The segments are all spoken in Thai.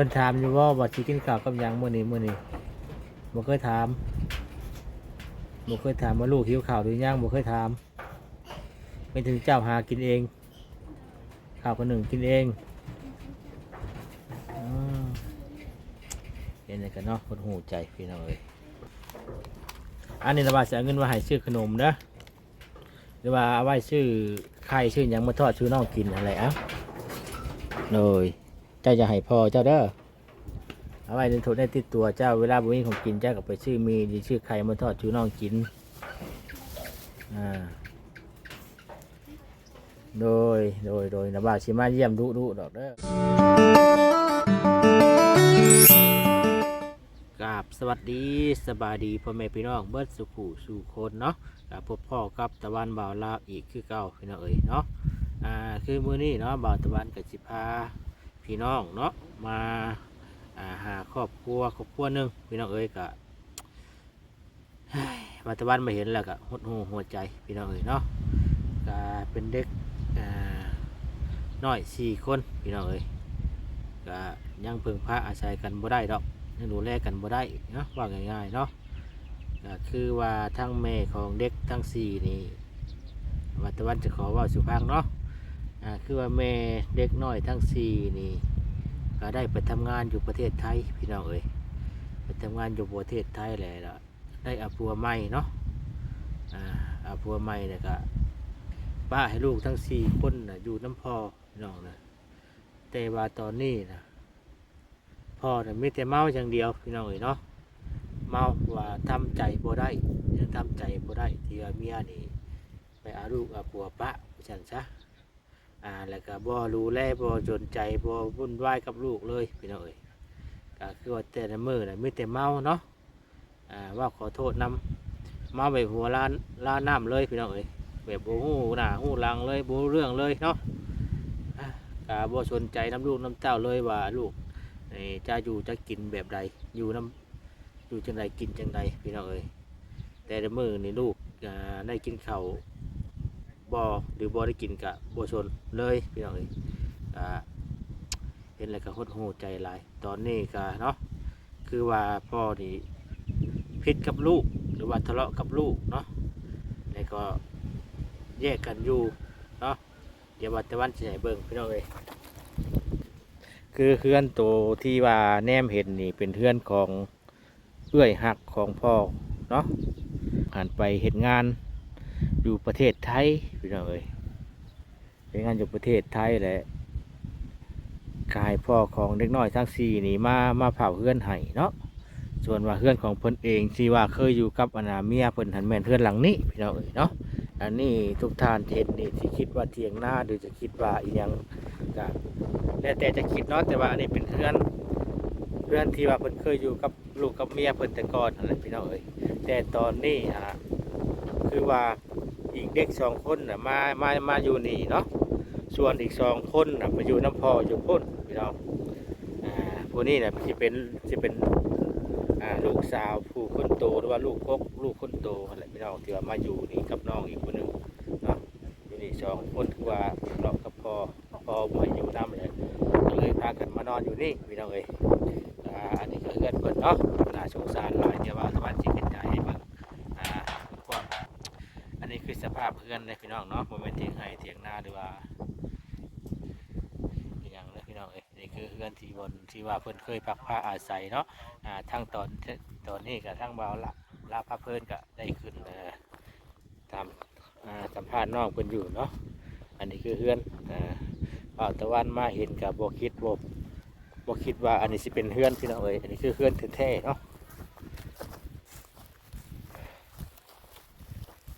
พิ่นถามอยู่ว่าบ่สิกินข้าวกับหยังมื้อนี้มื้อนี้บ่เคยถามบ่เคยถามว่าลูกหิวข้าวหรือยังบ่เคยถามไม่ถึงเจ้าหากินเองข้าวคนหนึ่งกินเองอืมเห็นไหมกันเนาะคนหูใจพี่น้องเอ้ยอันนี้ระบาดจะเอาเงินมาให้ซื้อขนมนะหรือว่าเอาไว้ซื้อไข่ซื้อยังมาทอดซื้อน้องกินอะไรอะเลย จ้าจะให้พอเจ้าเด้อเอาไว้ในถุงได้ติดตัวเจ้าเวลาบุญของกินเจ้าก็ไปซื้อมีดีซื้อไข่มาทอดซื้อน้องกินอ่าโดยโดยโดยระบ่าชิมาเยี่ยมดุดุดอกเด้อกราบสวัสดีสบายดีพ่อแม่พี่น้องเบิดสุขุสู่คนเนาะกับพบพ่อกับตะวันบ่าวลาวอีกคือเก่าพี่น้องเอ้ยเนาะอ่าคือมื้อนี้เนาะบ่าวตะวันกับสิพา พี่น้องเนาะมาอาหาครอบครัวครอบครัวหนึ่งพี่น้องเอ้ยกะบ่าตะวันมาเห็นแล้วก็หดหูหัวใจพี่น้องเอ้ยเนาะก็เป็นเด็กน้อยสี่คนพี่น้องเอ้ยก็ยังเพิ่งพาอาศัยกันบ่ได้ดอกยังดูแลกันบ่ได้เนาะว่าง่ายๆเนาะก็คือว่าทั้งแม่ของเด็กทั้งสี่นี่วัตวันจะขอว่าสุพังเนาะ คือว่าแม่เด็กน้อยทั้งสี่นี่ก็ได้ไปทำงานอยู่ประเทศไทยพี่น้องเอ้ยไปทำงานอยู่ประเทศไทยแหละล้วได้อาปัวใหม่เนาะอ่าอาปัวใหม่เนี่ยก็ป้าให้ลูกทั้งสี่คนนะอยู่น้ำพ่อพี่น้องนะแต่ว่าตอนนี้นะพ่อน่ะมีแต่เมาอย่างเดียวพี่น้องเอ้ยเนาะเมาว่าทำใจบ่ได้ยังทำใจบ่ได้ที่ว่าเมียนี่ไปอาลูกอาผัวปะฉันซะ อ่าแล้วก็บ่รู้แลบ่จนใจบ่วุ่นวายกับลูกเลยพี่น้องเอ้ยก็คือว่าแต่ละมื้อน่ะมีแต่เมาเนาะอ่าว่าขอโทษนำเมาไปหัวล้านล้านน้ำเลยพี่น้องเอ้ยแบบบ่ฮู้หน้าฮู้หลังเลยบ่เรื่องเลยเนาะก็บ่สนใจน้ำลูกน้ำเต้าเลยว่าลูกนี่จะอยู่จะกินแบบใดอยู่น้ำอยู่จังใดกินจังใดพี่น้องเอ้ยแต่ละมือนี่ลูกอ่าได้กินข้าว บอหรือบอได้กินกะบชนเลยพี่น้องเอ้ยเห็นแล้วก็หดหูใจหลายตอนนี้ก็เนาะคือว่าพ่อนี่พิษกับลูกหรือว่าทะเลาะกับลูกเนาะแล้วก็แยกกันอยู่เนาะเดี๋ยววันตะวันจะให้เบิ่งพี่น้องเอ้ยคือเพื่อนโตวที่ว่าแนมเห็นนี่เป็นเพื่อนของเอื้อยหักของพ่อเนาะหันไปเห็นงาน อยู่ประเทศไทยพี่น้องเอ้ยเป็นงานอยู่ประเทศไทยแหละกายพ่อของเด็กน้อยทั้งสี่นี่มามาเผาเฮือนไห้เนาะส่วนว่าเฮือนของเพิ่นเองที่ว่าเคยอยู่กับอนาเมียเพิ่นหันแม่นเฮือนหลังนี้พี่น้องเอ้ยเนาะอันนี้ทุกท่านเห็นนี่ที่คิดว่าเทียงหน้าหรือจะคิดว่าอีหยังก็แล้วแต่จะคิดเนาะแต่ว่าอันนี้เป็นเฮือนเพื่อนที่ว่าเพิ่นเคยอยู่กับลูกกับเมียเพิ่นแต่ก่อนนั่นแหละพี่น้องเอ้ยแต่ตอนนี้ฮะคือว่า อีกเด็กสองคนน่ะมามามาอยู่นี่เนาะส่วนอีกสองคนน่ะมาอยู่น้ำพออยู่พุ่นพี่น้องอ่าผู้นี้น่ะจะเป็นจะเป็นลูกสาวผู้คนโตหรือว่าลูกกกลูกคนโตนั่นแหละพี่น้องที่ว่ามาอยู่นี่กับน้องอีกคนหนึ่งเนาะอยู่นี่สองคนคือว่าเรากับพอพ่อมาอยู่น้ำเลยเลยพากันมานอนอยู่นี่พี่น้องเอ้ยอันนี้ก็เอื้อนเพิ่นเนาะน่าสงสารหลายเดียวว่าสวัสดิ์สิเป็นใจให้เบิ่งอ่าก่อนอันนี้ คือสภาพเพื่อนเลยพี่น้องเนาะโมเมนเถียงไห้เถียงหน้าหรือว่าอย่างเลยพี่น้องเอ้ยนี่คือเพื่อนที่บนที่ว่าเพิ่อนเคยพักผ้าอาศัยเนาะอ่าทั้งตอนตอนนี้กับทั้งบ่าวละลาพระเพิ่อนก็ได้ขึ้นเออตามอ่าสัมภาษณ์น้องเพิ่นอยู่เนาะอันนี้คือเพื่อนอ่าบ่าตะวันมาเห็นกับบ่คิดบ่บ่คิดว่าอันนี้สิเป็นเฮือนพี่น้องเอ้ยอันนี้คือเฮือนแท้ๆเนาะ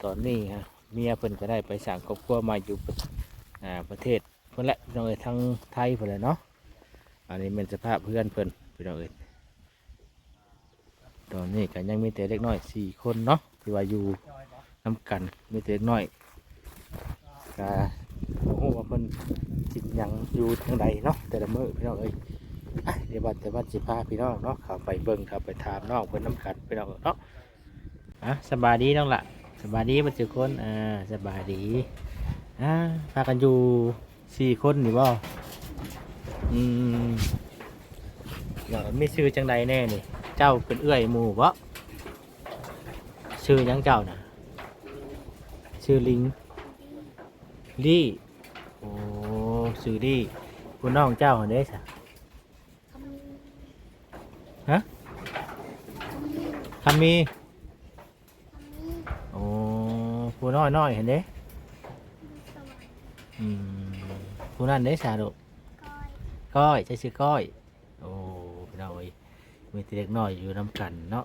ตอนนี้ฮะเมียเพิ่นก็ได้ไปสั่งครอบครัวมาอยู่ประอ่าประเทศเพิ่นแหละพี่น้องเอ้ยทั้งไทยเพิ่นเลยเนาะอันนี้เป็นสภาพเพื่อนเพิ่นพี่น้องเอ้ยตอนนี้ก็ยังมีแต่เล็กน้อยสี่คนเนาะที่ว่าอยู่น้ำกันมีแต่เล็กน้อยก็โอ้โหว่าเพิ่นจิตยังอยู่ทางใดเนาะแต่ละมือพี่น้องเอ้ยเดี๋ยววันแต่วันสิพาพี่น้องเนาะเข้าไปเบิ่งเข้าไปถามน้องเพิ่นน้ำกันพี่น้องเนาะอะสบายดีน้องละ สบายดีมันสิคน อ่า สบายดี อ่า พากันอยู่สี่คนนี่บ่าอืมเดี๋ยวมีชื่อจังใดแน่นี่ เจ้าเป็นเอื้อยหมู่บ่ชื่อยังเจ้าน่ะ ชื่อลิงลี่ โอ้ชื่อลี่คุณน้องเจ้าหั่นเด้ซะฮะคำมีโอ้ ผู้น้อยน้อยเห็นเด้อืมผู้นั้นเด้สาดุก้อยใช่ชื่อก้อย โอ้พี่น้องเอ้ยมีแต่เด็กน้อยอยู่น้ำกันเนาะ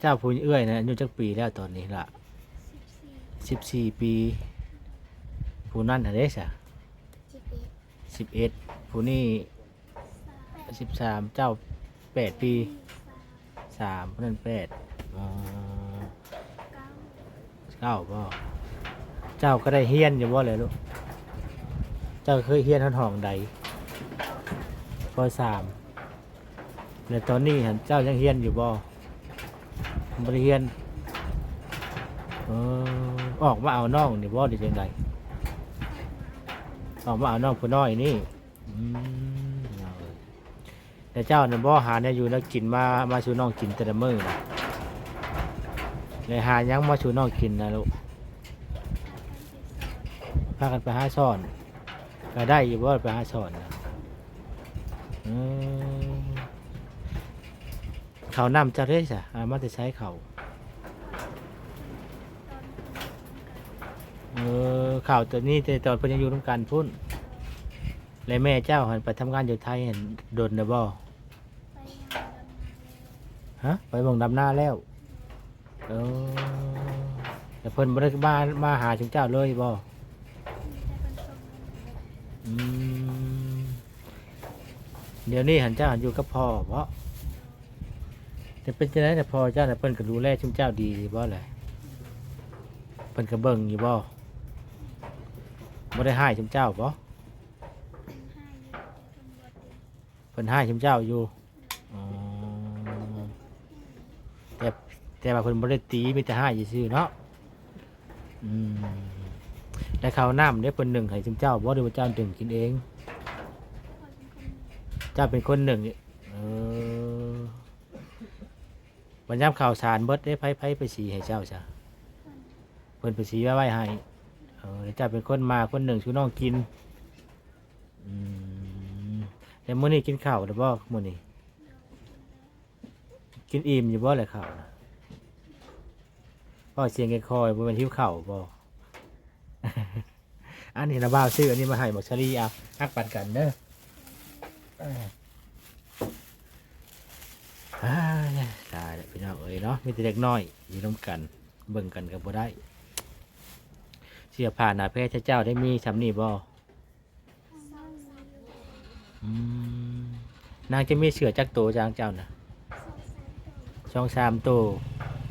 เจ้าพูนเอื้อยนะอายุจักปีแล้วตอนนี้ล่ะสิบสี่ปี ผู้นั่นเด้สะสิบเอ็ดผู้นี่สิบสามเจ้าแปดปีสามผู้นั้นแปดอ๋อ เก้าบ่เจ้าก็ได้เฮียนอยู่บ่เลยลูก เจ้าเคยเฮียนท่อนห้องใดปสามแล้วตอนนี้เห็นเจ้ายังเฮียนอยู่บ่บริเฮียนเออออกมาเอาน้องนี่บ่ด้จังไดออกมาเอาน้องผู้น้อยนี่อืมเอาเอ้ยแต่เจ้าน่ะบ่หาเนี่ยอยู่แล้วกินมามาสู่น้องกินแต่ละมื้อนะ เลยหายังมาสู่น้องกินนะลูกพากันไปหาซ่อนก็ได้อยู่บ่ไปหาซ่อนนะอเขานำจะได้จ้ะอามาจะใช้เขาเออข่าวตัวนี้แต่ตอนพยังอยู่น้ำกันพุ่นและแม่เจ้าหันไปทำงานอยู่ไทยเห็นโดนนะบ่ฮะไปเบ่งดำหน้าแล้ว เออแต่เพิ่นบ่ได้มามาหาถึงเจ้าเลยบ่อืมเดี๋ยวนี้หันเจ้าหันอยู่กับพ่อเพราะแต่เป็นจังไดแต่พ่อเจ้าน่ะเพิ่นก็ดูแลชุมเจ้าดีบ่แหละเพิ่นก็เบิ่งอยู่บ่บ่ได้ให้ชุมเจ้าบ่เพิ่นให้ชุมเจ้าอยู่ แต่ว่าเพิ่นบ่ได้ตีมีแต่ให้ซื่อๆเนาะอืมแต่ข้าวน้ำเด้เพิ่นนึ่งให้ชุมเจ้าบ่หรือว่าเจ้าดึงกินเอง เจ้าเป็นคนหนึ่งนี่เออบรรยามข่าวสารเบิดได้ไพ่ไพ่ไปสีให้เจ้าจ้ะเพิ่นไปสีไว้ไว้ให้เออแล้วเจ้าเป็นคนมาคนหนึ่งชูน้องกินอืมแต่มื้อนี้กินข้าวหรือบ่มื้อนี้กินอิ่มอยู่บ่แหละข้าวนะ บ่อเสียงแกคอยบ่เป็นหิวเข้าบ่อันนี้นะบ่าวซื้ออันนี้มาให้หมกชลีเอาฮักปันกันเด้ออ่าตายแล้วพี่น้องเอ้ยเนาะมีแต่เด็กน้อยอยู่ร่วมกัน เบิ่งกันกับบ่ได้เสียผ่านนาเพศเจ้าได้มีสำนีบ่อืมนางจะมีเสือจักโตจางเจ้านะช่องสามโต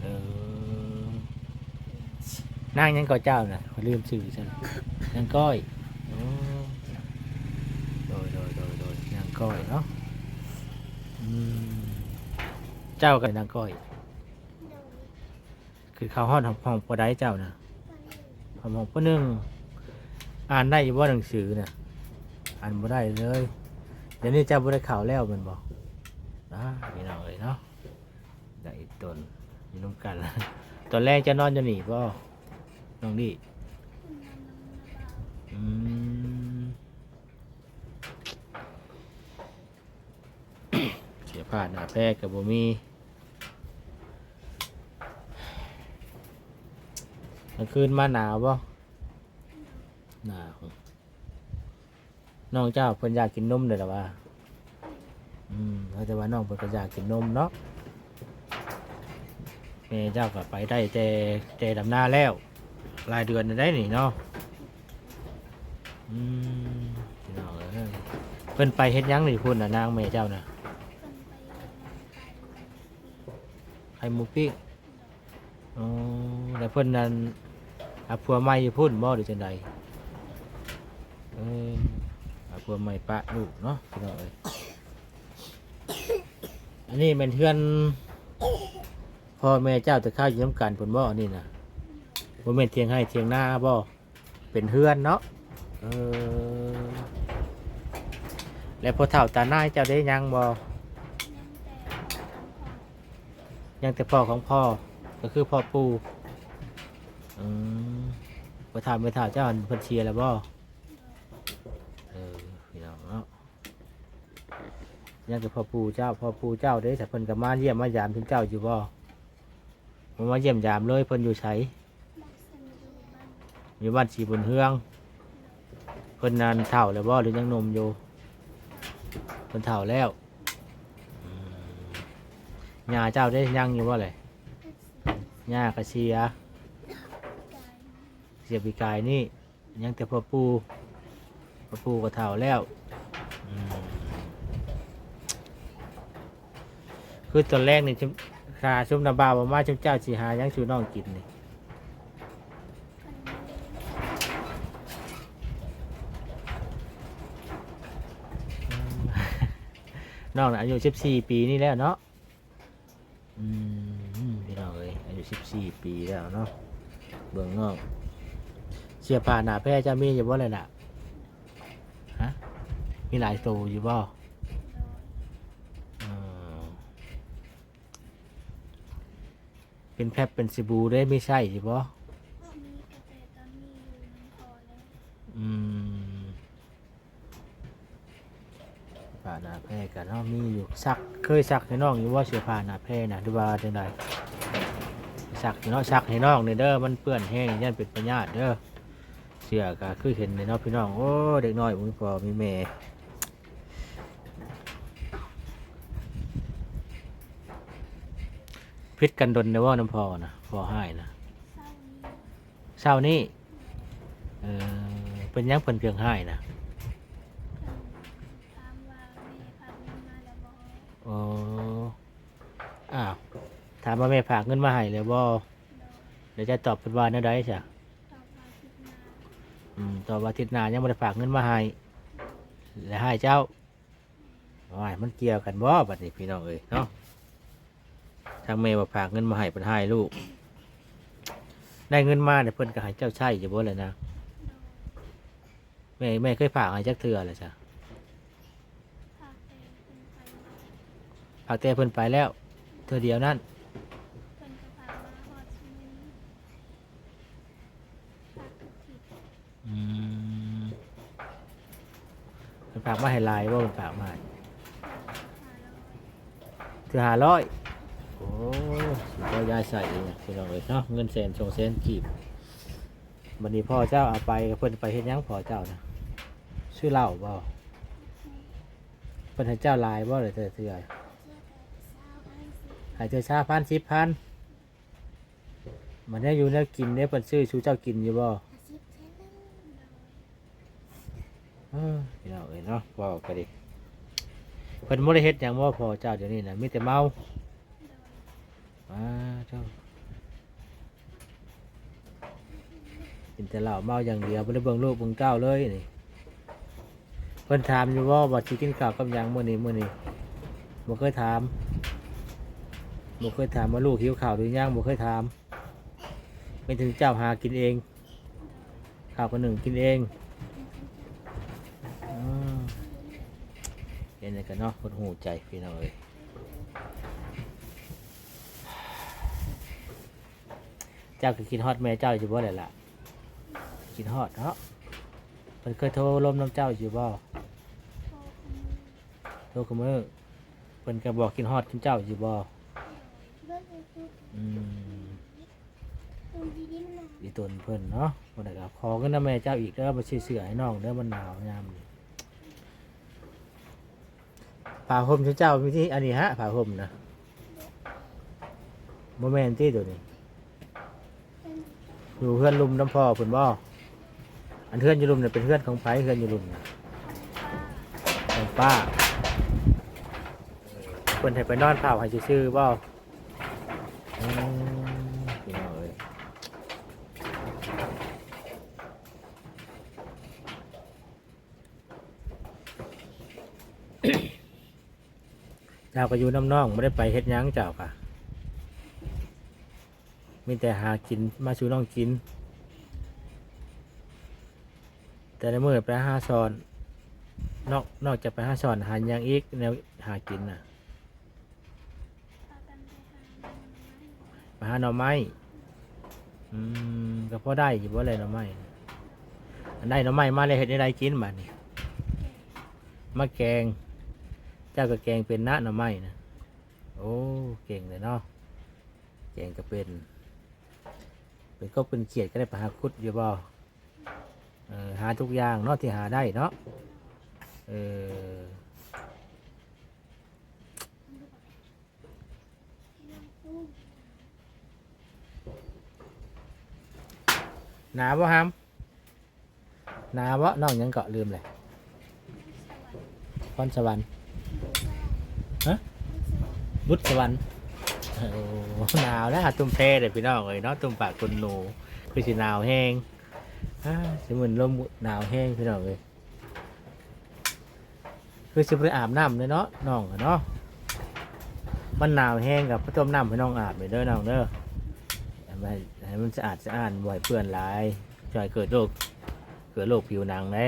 เออ นางยังก่อเจ้านะขอลืมชื่อฉันนางก้อยโอ้โดยโดยโดยโดยนางก้อยเนาะอืมเจ้ากับนางก้อย คือเขาห้องห้องปอได้เจ้านะห้องห้องปอหนึ่งอ่านได้ยู่ว่าหนังสือนะอ่านบ่ได้เลยเดี๋ยวนี้เจ้าบ่ได้ข่าวแล้วมันบอกนะพี่น้องเลยเนาะได้ตนอยู่ร่วมกันตอนแรกจะนอนจะหนีป่ น้องดิอืมเสียผ่านหน้าแพรกับบ่มีกลางคืนมาหนาวบ่หนาวน้องเจ้าเพิ่นอยากกินนมเลยหรอวะอืมเขาจะว่าน้องเพิ่นก็อยากกินนมเนาะแม่เจ้าก็ไปได้แต่แต่ดำหน้าแล้ว รายเดือนได้นี่เนาะอืมพี่น้อเอ้ยเพิ่นไปเฮ็ดหยังนี่พุ่นน่ะนางแม่เจ้าน่ะไข่หมูปิ้งอ๋อแล้วเพิ่นนั้นอาผัวใหม่อยู่พุ่นบ่หรือจังใดเอออาผัวใหม่ปะลูกเนาะพี่น้องเอ้ยอันนี้เป็นเพื่อนพ่อแม่เจ้าจะเข้าวอยู่น้ำกันพุ่นบ่อันนี้นะ บ่แม่นเทียงให้เทียงหน้าบ่เป็นเพื่อนเนาะเออแล้วพอเฒ่าตาหน้าเจ้าได้ยังบ่ยังแต่พ่อยังแต่พ่อของพ่อก็คือพ่อปู่อืมพอเฒ่าไม่เฒ่าเจ้าเพิ่นเชียร์แล้วบ่เออพี่น้องเนาะยังแต่พ่อปู่เจ้าพ่อปู่เจ้าเด้แต่เพิ่นก็มาเยี่ยมมายามถึงเจ้าอยู่บ่มามาเยี่ยมยามเลยเพิ่นอยู่ไส อยู่บ้านสีบุญเฮืองเพิ่นนานเฒ่าแล้วบ่หรือยังหนมอยู่เพิ่นเฒ่าแล้วย่าเจ้าได้ยังอยู่บ่เลยย่ากระเชียเสียปีกายนี่ยังแต่พ่อปู่พ่อปู่ก็เฒ่าแล้วคือตอนแรกนี่ชุมคาชุมนาบาวว่มาชุมเจ้าสิหายังชูน้องกินนี่ น้องน่ะอายุ14ปีนี่แล้วเนาะอืมพี่น้องเอ้ยอายุ14ปีแล้วเนาะเบื้องนอกเสียผ่านหนาแพร่จะมีอยู่บ่เลยล่ะฮะมีหลายตัวอยู่บ่อืมเป็นแพบเป็นสบู่ได้ไม่ใช่อยู่บ่ มีกระแต่ตอนนี้อยู่น้ำพอแล้ว อืมผ่าหนา แพร่กันเนาะมีอยู่ซักเคยซักให้น้องอยู่ว่าเสียผ่าหนาแพร่นะหรือว่าจังไดซักให้น้องซักให้น้องนี่เด้อมันเปื้อนแห้งยันเป็นปัญญาติเด้อเสียก็คือเห็นในเนาะพี่น้องโอ้เด็กน้อยมีพ่อมีแม่พิษกันดนในว่าน้ำพอนะพอให้นะเศร้านี้เช้านี้เออเป็นหยังเพิ่นเพียงให้นะ เพิ่นถามว่าแม่พาเงินมาแล้ว บ่โอ้อ้าวถามว่าแม่ฝากเงินมาให้เลยบ่โดยเดี๋ยวจะตอบเป็นว่าแนวใดจ้ะตอบว่าคิดมาอืมตอบว่าอาทิศหน้ายังไม่ได้ฝากเงินมาให้แล้วให้เจ้าว้ามันเกี่ยวกันบ่บัดนี้พี่น้องเอ้ยเนาะทางแม่ว่าฝากเงินมาให้เพิ่นให้ลูก ได้เงินมาเนี่ยเพิ่นก็ให้เจ้าใช้อยู่บ่เลยนะโดยแม่แม่เคยฝากให้จักเทื่อเลยจ้ะ พาแต่ เพิ่นไปแล้วฝากแต่เพิ่นไปแล้วเทื่อเดียวนั่นเพิ่นก็พามาฮอดซุมื้อนี้พาทุกทิศอืมเพิ่นฝากมาให้หลายบ่เพิ่นฝากมาให้500คือหาร้อยโอ้สุดยอดยายใส่เองพี่น้องเอ้ยเนาะเงินแสนสองแสนกีบวันนี้พ่อเจ้าเอาไปเพิ่นไปเฮ็ดหยังพ่อเจ้านะชื่อเหล่าบ่เพิ่นให้เจ้าหลายบ่เลยเธอเทื่อ เชื่อแต่เศร้าพันสิให้เธอชาพันสิบพันมันได้อยู่แล้วกินได้เพิ่นซื้อชูเจ้ากินอยู่บ่เทนนึงโดยเออพี่น้องเอ้ยเนาะบ่ก็ดิเพิ่นบ่ได้เฮ็ดหยังบ่พอเจ้าเดี๋ยวนี้นะมีแต่เมาอ่าเจ้ากินแต่เหล้าเมาอย่างเดียวไม่ได้เบิ่งลูกเบิ่งเต้าเลยนี่เพิ่นถามอยู่ว่าว่สิกินข้าวกับหยังมื้อนี้มื้อนี้บ่เคยถาม บ่เคยถามว่าลูกหิวข้าวหรือยังบ่เคยถามไม่ถึงเจ้าหากินเอง ข้าวคนหนึ่งกินเองเห็นแล้วกันเนาะคนหูใจพี่น้องเอ้ยเจ้าก็กินฮอดแม่เจ้าอยู่บ่เลยล่ะกินฮอดเนาะเพิ่นเคยโทรลมน้ำเจ้าอยู่บ่โทรคุมือโทรคุมือเพิ่นก็บอกกินฮอดกินเจ้าอยู่บ่ ออืมคุณดีดินนะอีตนเพิ่นเนาะบ่ได้ก็ขอเงินนำแม่เจ้าอีกเด้อมาซื้อเสื้อให้น้องเด้อมันหนาวยามนี้ผ้าห่มเจ้ามีที่อันนี้ฮะผ้าห่มนะบ่แม่นที่ตัวนี้อยู่เพื่อนลุมน้ำพ่อเพิ่นบ่อันเพื่อนอยู่ลุมเนี่ยเป็นเพื่อนของไผเพื่อนอยู่ลุมนะของป้าเพิ่นให้ไปนอนเผาให้ชื่อๆบ่อืมพี่น้องเอ้ย เจ้าก็อยู่น้ำน้องไม่ได้ไปเฮ็ดยังเจ้าค่ะ มีแต่หากินมาชูน้องกิน แต่ในเมื่อไปห้าซอน นอกนอกจากไปห้าสอนหาหยังอีกแนวหากินน่ะพากันไปหาหน่อไม้อไม้อืมก็พอได้อยู่บ่เลยหน่อไม้อันได้หน่อไม้มาเลยเฮ็ดให้ได้กินบัดนี้มาแกง เจ้าก็แกงเป็นนะหน่อไม้นะโอ้เก่งเลยเนาะแกงก็เป็น เป็นก็เป็นเขียดก็ได้ปหาคุดอยู่บ่หาทุกอย่างเนาะที่หาได้เนาะเออหนาวะฮัมหนาวะน้องยังเกาะลืมเลยพรสวรรค์ ฮะบุตรสวรรค์หนาวแล้วตุ้มเทเลยพี่น้องเลยเนาะตุ้มปากคนหนูคือสิหนาวแห้งอ่าสิเหมือนลมหนาวแห้งพี่น้องเลยคือสิไปอาบน้ำเลยเนาะน้องเนาะมันหนาวแห้งกับพระต้มน้ำให้น้องอาบเลยเด้อน้องเด้อให้มันให้มันสะอาดสะอ้านบ่อยเปื้อนหลายช่วยเกิดโรคเกิดโรคผิวหนังได้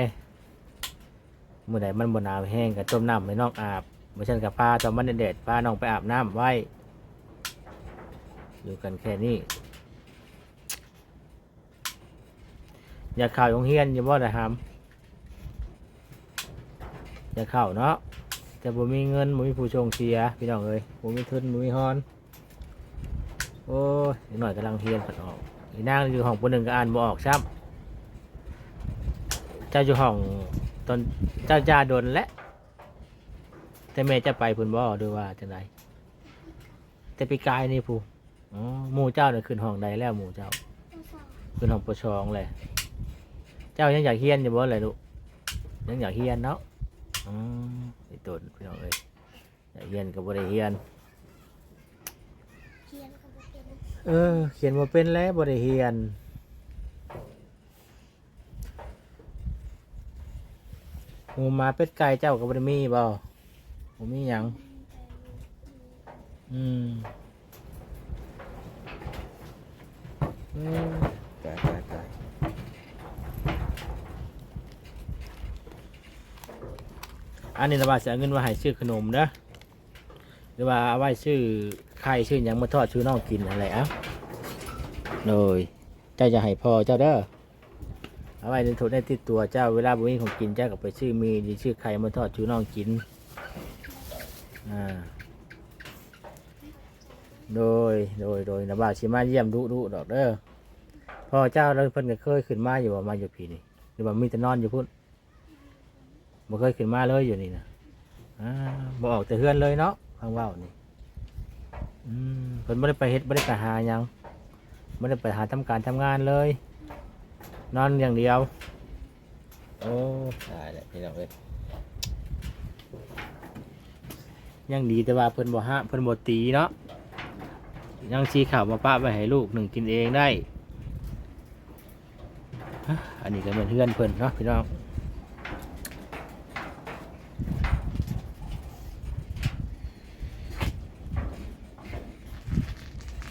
เมื่อใดมันบนหนาวแห้งกับต้มน้ำให้น้องอาบ มื่อฉันกับพาตอนมันแดดพาน้องไปอาบน้ำไว้ อยู่กันแค่นี้ อย่าข่าวโรงเฮียนอย่าบ่ได้หามอย่าข่าวเนาะแต่บ่มีเงินบ่มีผู้ชงเชียร์พี่น้องเอ้ยบ่มีทุนบ่มีฮอนโอ้ยหน่อยกำลังเฮียนผัดออกอีนางอยู่ห้องปุ่นหนึ่งก็อ่านบ่ออกซ้ำเจ้าอยู่ห้องตอนเจ้าจ่าดนและ แต่แม่จะไปพุ่นบ่ดูว่าจังไดแต่ปีกายนี่ผู้อ๋อหมู่เจ้าเนี่ยขึ้นห้องใดแล้วหมู่เจ้าก็สอนขึ้นห้องประชองเลย เจ้ายังอยากเฮียนอยู่บ่เลยลูกยังอยากเฮียนเนาะอืมไอ้ตุนพี่น้องเอ้ยอยากเฮียนก็บ่ได้เฮียน เขียนกับเป็นเออ เขียนมาเป็นแล้วบริเฮียน หมูหมาเป็ดไก่เจ้ากับบริมีบ่ บ่มีหยังอืมอืมตายตายตายอันนี้ระบาดเสียเงินว่าให้ซื้อขนมเด้อหรือว่าเอาไว้ซื้อไข่ซื้อยังมาทอดชื่อน้องกินอะไรอะโดยเจ้าจะให้พอเจ้าเด้อเอาไว้ในถุงในติดตัวเจ้าเวลาบุญของกินเจ้าก็ไปซื้อมีหรือซื้อไข่มาทอดชื่อน้องกิน อ่าโดยโดยโดยระบ่าดชิมาเยี่ยมดุดุดอกเด้อพ่อเจ้าเราเพิ่นก็เคยขึ้นมาอยู่บ่มาอยู่พี่นี่หรือว่ามีแต่นอนอยู่พุ่นบ่เคยขึ้นมาเลยอยู่นี่นะอ่าบ่ออกแต่เฮือนเลยเนาะฟังว้านี่อืมเพิ่นไม่ได้ไปเฮ็ดไม่ได้ไปหาหยังไม่ได้ไปหาทำการทำงานเลย นอนอย่างเดียว โอ้ตายแล้วพี่น้องเอ้ย ยังดีแต่ว่าเพิ่นบ่ฮะเพิ่นบ่ตีเนาะยังซีข่าวมาป้าไปให้ลูกหนึ่งกินเองได้อันนี้ก็เป็นเพื่อนเพิ่นเนาะพี่น้อง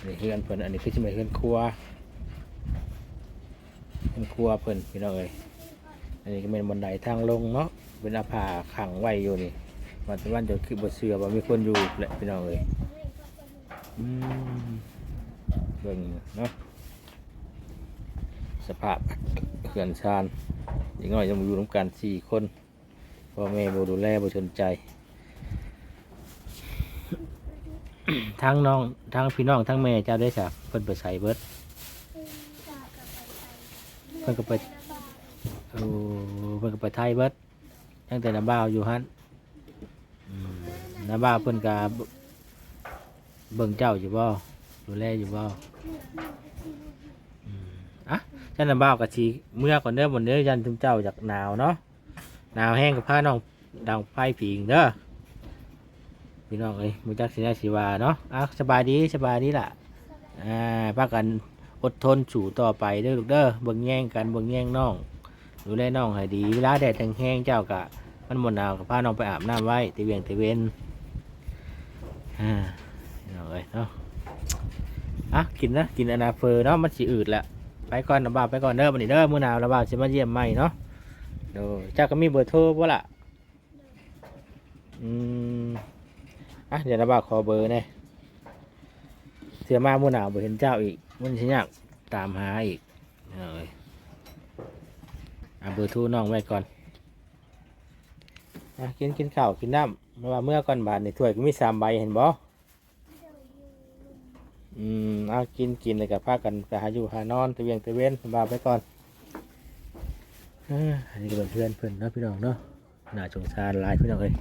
นนี้เฮือนเพิ่นอันนี้คือจะเป็นเฮือนครัวเฮือนครัวเพิ่นพี่น้องเอ้ยอันนี้ก็เป็นบันไดทางลงเนาะเป็นอาภาขังไว้อยู่นี่ วันตะวันจะคือบทเสือว่ามีคนอยู่แหละพี่น้องเอ้ยอืมเบิ่งเนาะสภาพเขื่อนชานอีกหน่อยจะมาอยู่ร่วมกันสี่คนพ่อแม่บ่ดูแลบ่สนใจ ทั้งน้องทั้งพี่น้องทั้งแม่เจ้าได้สักเพิ่นไปใส่เบิดเพิ่นก็ไปโอ้เพิ่นก็ไปไทยเบิดตั้งแต่น้าบ่าวอยู่ฮั่น น้าบ่าเพิ่นก็เบิ่งเจ้าอยู่บ่ดูแลอยู่บ่อะเจ้าน้าบ่าก็สิเมื่อก่อนเด้อบ่เด้อยันถึงเจ้าจากหนาวเนาะหนาวแห้งก็พาน้องดังไฟผิงเด้อพี่น้องเอ้ยมูจักสิได้สิวาเนาะอะสบายดีสบายดีล่ะอ่าพากันอดทนสู่ต่อไปเด้อลูกเด้อเบิ่งแย่งกันเบิ่งแย่งน้องดูแลน้องให้ดีเวลาแดดแห้งๆเจ้ากะมันหมดหนาวกับพาน้องไปอาบน้ำไว้ตีเวียงตีเวน อ่าเอาเลยเนาะอะกินนะกินอนาเฟอร์เนาะมันสีอืดแหละไปก่อนนะบ่าวไปก่อนเด้อวันนี้เด้อมื้อหนาวระบ่าวจะมาเยี่ยมใหม่เนาะเดี๋ยเจ้าก็มีเบอร์โทรบ่ล่ะอืมอะเดี๋ยวเราบ่าวขอเบอร์แน่เสียมามื่อหนาวบ่เห็นเจ้าอีกมันสิยากตามหาอีกเอาเลยเอาเบอร์โทูน้องไว้ก่อนอะกินกินข้าวกินน้ำ ว่าเมื่อก่อนบาทในถ้วยก็มีสามใบเห็นบ่เดี๋ยวอยู่ลุมอืมเอากินกินเลยกับพากันไปหาอยู่หานอนตะเวียงตะเวนบาไปก่อนอันนี้ก็เป็นเพื่อนเพื่อนเนาะพี่น้องเนาะน่าสงสารลายพี่น้องเลย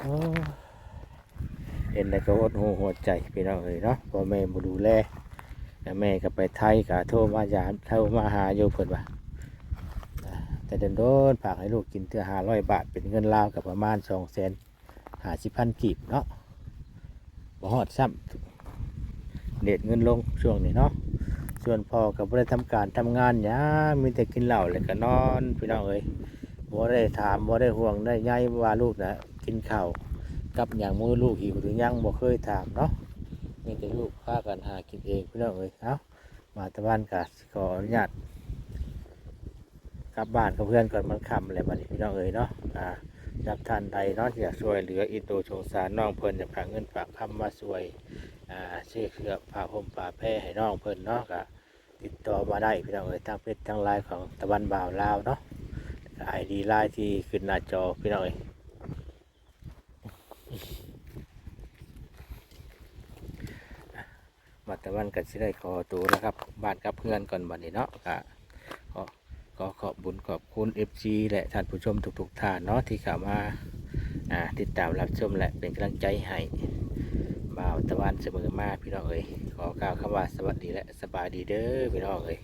โอ้เห็นแล้วก็อดหูหัวใจพี่น้องเลยเนาะพ่อแม่มาดูแลแต่แม่ก็ไปไทยก็โทรมายาโทรมาหาอยู่เพิ่นว่า แต่เดินโดนฝากให้ลูกกินเทื่อห้าร้อยบาท เป็นเงินลาวกับประมาณสองแสนหาสิพันกีบเนาะบ่ฮอดซ้ำเด็ดเงินลงช่วงนี้เนาะส่วนพ่อก็บ่ได้ทำการทำงานหยังมีแต่กินเหล้าแล้วก็นอนพี่น้องเอ้ยบ่ได้ถามบ่ได้ห่วงได้ใยว่าลูกนะกินข้าวกับอย่างมือลูกหิวหรือยังบ่เคยถามเนาะมีแต่ลูกพากันหากินเองพี่น้องเอ้ยเอ้ามาตะวันก็ขออนุญาต กลับบ้านกับเพื่อนก่อนมันค่ำแล้วบัดนี้พี่น้องเอ้ยเนาะอ่าจากท่านใดเนาะที่อยากช่วยเหลืออิโตสงสารน้องเพิ่นอยากฝากเงินฝากคำมาช่วยอ่าซื้อเครือผ้าห่มผ้าแพร่ให้น้องเพิ่นเนาะก็ติดต่อมาได้พี่น้องเอ้ยทางเพจทางไลน์ของตะวันบ่าวลาวเนาะไอดีไลน์ที่ขึ้นหน้าจอพี่น้องเอ้ยมาตะวันก็สิได้ขอตัวนะครับบ้านกับเพื่อนก่อนบัดนี้เนาะก็ขอ ก็ขอบบุญขอบคุณ FG และท่านผู้ชมทุกๆท่านเนาะที่เข้ามาอ่าติดตามรับชมและเป็นกำลังใจให้บ่าวตะวันเสมอมาพี่น้องเอ้ยขอกล่าวคำว่าสวัสดีและสบายดีเด้อพี่น้องเอ้ย